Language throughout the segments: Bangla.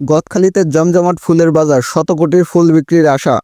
গদখালিতে জমজমাট ফুলের বাজার, শত কোটির ফুল বিক্রির আশা।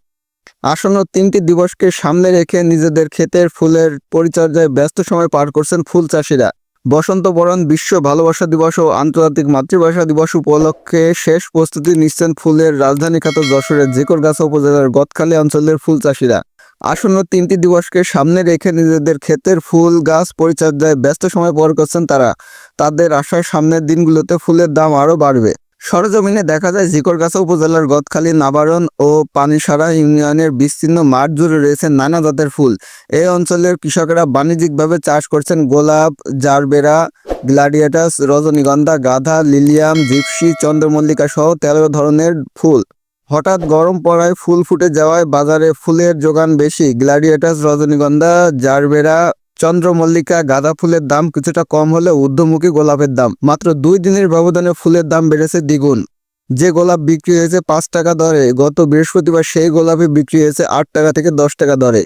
আসন্ন তিনটি দিবসকে সামনে রেখে নিজেদের ক্ষেতের ফুলের পরিচর্যায় ব্যস্ত সময় পার করছেন ফুল চাষিরা। বসন্ত বরণ, বিশ্ব ভালোবাসা দিবস ও আন্তর্জাতিক মাতৃভাষা দিবস উপলক্ষে শেষ প্রস্তুতি নিচ্ছেন ফুলের রাজধানী খ্যাত যশোরের জিকরগাছা উপজেলার গদখালি অঞ্চলের ফুল চাষিরা। আসন্ন তিনটি দিবসকে সামনে রেখে নিজেদের ক্ষেতের ফুল, গাছ পরিচর্যায় ব্যস্ত সময় পার করছেন তারা। তাদের আশায় সামনের দিনগুলোতে ফুলের দাম আরও বাড়বে। সরজমিনে দেখা যায় জিকরগাছা উপজেলার গদখালী, নাবারণ ও পানিসারা ইউনিয়নের বিস্তীর্ণ মাঠ জুড়ে রয়েছে নানা জাতের ফুল। এই অঞ্চলের কৃষকেরা বাণিজ্যিকভাবে চাষ করছেন গোলাপ, জারবেরা, গ্লাডিয়েটাস, রজনীগন্ধা, গাধা, লিলিয়াম, জিপসি, চন্দ্রমল্লিকা সহ তেরো ধরনের ফুল। হঠাৎ গরম পড়ায় ফুল ফুটে যাওয়ায় বাজারে ফুলের যোগান বেশি। গ্লাডিয়েটাস, রজনীগন্ধা, জারবেরা চন্দ্রমল্লিকা গাঁদা ফুলের দাম কিছুটা কম হলে ঊর্ধ্বমুখী গোলাপের দাম। মাত্র দুই দিনের ব্যবধানে ফুলের দাম বেড়েছে দ্বিগুণ। যে গোলাপ বিক্রি হয়েছে পাঁচ টাকা দরে, গত বৃহস্পতিবার সেই গোলাপে বিক্রি হয়েছে আট টাকা থেকে দশ টাকা দরে।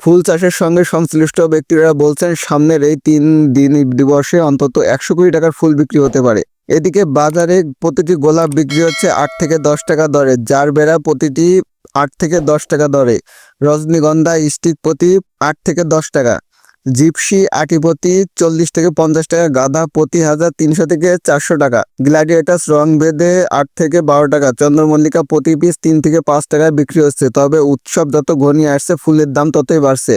ফুল চাষের সঙ্গে সংশ্লিষ্ট ব্যক্তিরা বলছেন, সামনের এই তিন দিন দিবসে অন্তত একশো কোটি টাকার ফুল বিক্রি হতে পারে। এদিকে বাজারে প্রতিটি গোলাপ বিক্রি হচ্ছে আট থেকে দশ টাকা দরে, যার বেড়া প্রতিটি আট থেকে দশ টাকা দরে। রজনীগন্ধা, স্টিক প্রতি আট থেকে দশ টাকা। জিপসি আটি প্রতি চল্লিশ থেকে পঞ্চাশ টাকা, গাধা প্রতি হাজার তিনশো থেকে চারশো টাকা গ্ল্যাডিয়েটাস রং বেঁধে আট থেকে বারো টাকা, চন্দ্রমল্লিকা প্রতি পিস তিন থেকে পাঁচ টাকায় বিক্রি হচ্ছে, তবে উৎসব যত ঘনিয়ে আসছে, ফুলের দাম ততই বাড়ছে।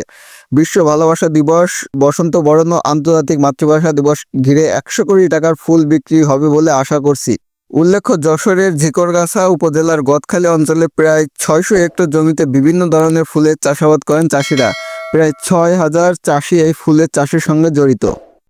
বিশ্ব ভালোবাসা দিবস, বসন্ত বরণ ও আন্তর্জাতিক মাতৃভাষা দিবস ঘিরে একশো কোটি টাকার ফুল বিক্রি হবে বলে আশা করছি। উল্লেখ্য, যশোরের ঝিকরগাছা উপজেলার গদখালী অঞ্চলে প্রায় ছয়শো হেক্টর জমিতে বিভিন্ন ধরনের ফুলের চাষাবাদ করেন চাষিরা। প্রায় ছয় হাজার চাষি এই ফুলের চাষের সঙ্গে জড়িত।